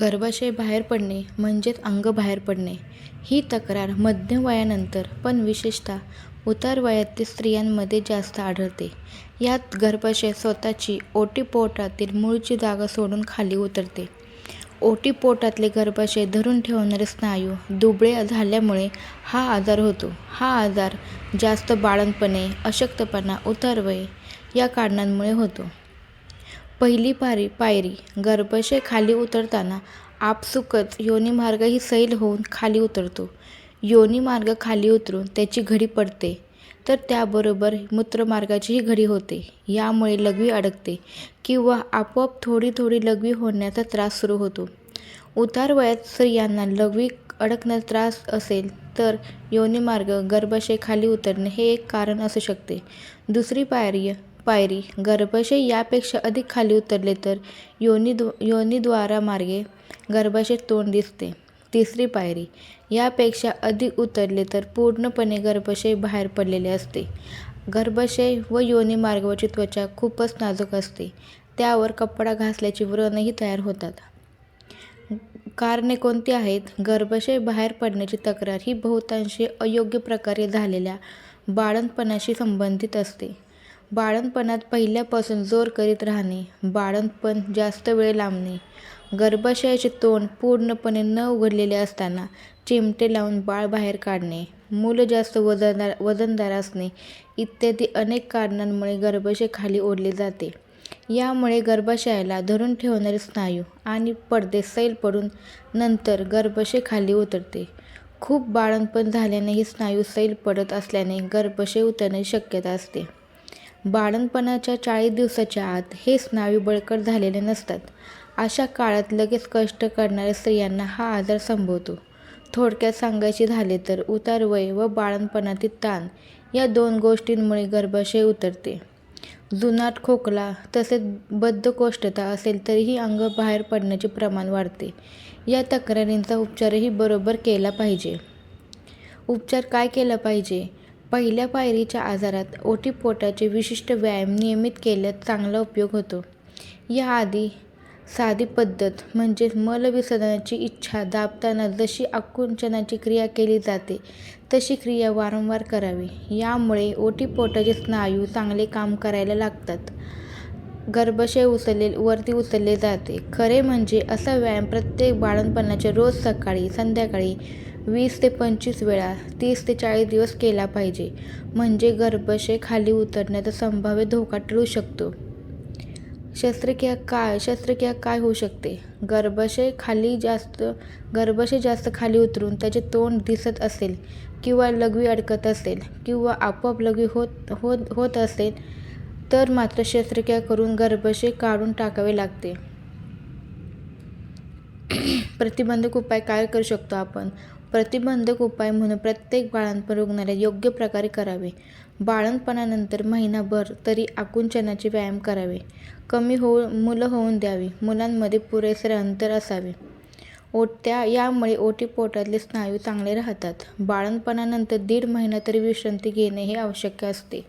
गर्भाशय बाहेर पडणे म्हणजेच अंग बाहेर पडणे ही तक्रार मध्यम वयानंतर पण विशेषतः उतार वयातील स्त्रियांमध्ये जास्त आढळते. यात गर्भाशय स्वतःची ओटीपोटातील मूळची जागा सोडून खाली उतरते. ओटीपोटातले गर्भाशय धरून ठेवणारे स्नायू दुबळे झाल्यामुळे हा आजार होतो. हा आजार जास्त बाळणपणे अशक्तपणा, उतारवय या कारणांमुळे होतो. पहिली पायरी – गर्भाशय खाली उतरताना आपसुकच योनिमार्गही सैल होऊन खाली उतरतो. योनिमार्ग खाली उतरून त्याची घडी पडते तर त्याबरोबर मूत्रमार्गाचीही घडी होते. यामुळे लघवी अडकते किंवा आपोआप थोडी थोडी लघवी होण्याचा त्रास सुरू होतो. उतार वयात स्त्रियांना लघवी अडकण्याचा त्रास असेल तर योनिमार्ग, गर्भाशय खाली उतरणे हे एक कारण असू शकते. दुसरी पायरी – पायरी गर्भाशय यापेक्षा अधिक खाली उतरले तर योनिद्वारामार्गे गर्भाशय तोंड दिसते. तिसरी पायरी – यापेक्षा अधिक उतरले तर पूर्णपणे गर्भाशय बाहेर पडलेले असते. गर्भाशय व योनी मार्गावरची त्वचा खूपच नाजूक असते. त्यावर कपडा घासल्याची व्रणही तयार होतात. कारणे कोणती आहेत? गर्भाशय बाहेर पडण्याची तक्रार ही बहुतांशी अयोग्य प्रकारे झालेल्या बाळंतपणाशी संबंधित असते. बाळंतपणात पहिल्यापासून जोर करीत राहणे, बाळंतपण जास्त वेळ लांबणे, गर्भाशयाचे तोंड पूर्णपणे न उघडलेले असताना चिमटे लावून बाळ बाहेर काढणे, मूल जास्त वजनदार असणे इत्यादी अनेक कारणांमुळे गर्भाशय खाली ओढले जाते. यामुळे गर्भाशयाला धरून ठेवणारे स्नायू आणि पडदे सैल पडून नंतर गर्भाशय खाली उतरते. खूप बाळंतपण झाल्याने हे स्नायू सैल पडत असल्याने गर्भाशय उतरण्याची शक्यता असते. बाळणपणाच्या चाळीस दिवसाच्या आत हे स्नायू बळकट झालेले नसतात. अशा काळात लगेच कष्ट करणाऱ्या स्त्रियांना हा आजार संभवतो. थोडक्यात सांगायचे झाले तर उतारवय व बाळणपणातील ताण या दोन गोष्टींमुळे गर्भाशय उतरते. जुनाट, खोकला तसेच बद्धकोष्ठता असेल तरीही अंग बाहेर पडण्याचे प्रमाण वाढते. या तक्रारींचा उपचारही बरोबर केला पाहिजे. उपचार काय केला पाहिजे? पहिल्या पायरीच्या आजारात ओटीपोटाचे विशिष्ट व्यायाम नियमित केल्यास चांगला उपयोग होतो. याआधी साधी पद्धत म्हणजेच मलविसर्जनाची इच्छा दाबताना जशी आकुंचनाची क्रिया केली जाते तशी क्रिया वारंवार करावी. यामुळे ओटीपोटाचे स्नायू चांगले काम करायला लागतात. गर्भाशय वरती उचलले जाते. खरे म्हणजे असा व्यायाम प्रत्येक बाळणपणाचे रोज सकाळी, संध्याकाळी वीस ते पंचवीस वेळा तीस ते चाळीस दिवस केला पाहिजे. म्हणजे गर्भाशय खाली उतरण्याचा संभाव्य धोका टळू शकतो. शस्त्रक्रिया काय शस्त्रक्रिया काय होऊ शकते? गर्भाशय खाली जास्त खाली उतरून त्याचे तोंड दिसत असेल किंवा लघवी अडकत असेल किंवा आपोआप लघवी होत असेल तर मात्र शस्त्रक्रिया करून गर्भाशय काढून टाकावे लागते. प्रतिबंधक उपाय काय करू शकतो आपण? प्रतिबंधक उपाय म्हणून प्रत्येक बाळंतपण रुग्णालयात योग्य प्रकारे करावे. बाळंतपणानंतर महिनाभर तरी आकुंचनाचे व्यायाम करावे. कमी होऊ मुलं होऊन द्यावी. मुलांमध्ये पुरेसे अंतर असावे. यामुळे ओटीपोटातले स्नायू चांगले राहतात. बाळंतपणानंतर दीड महिना तरी विश्रांती घेणे हे आवश्यक असते.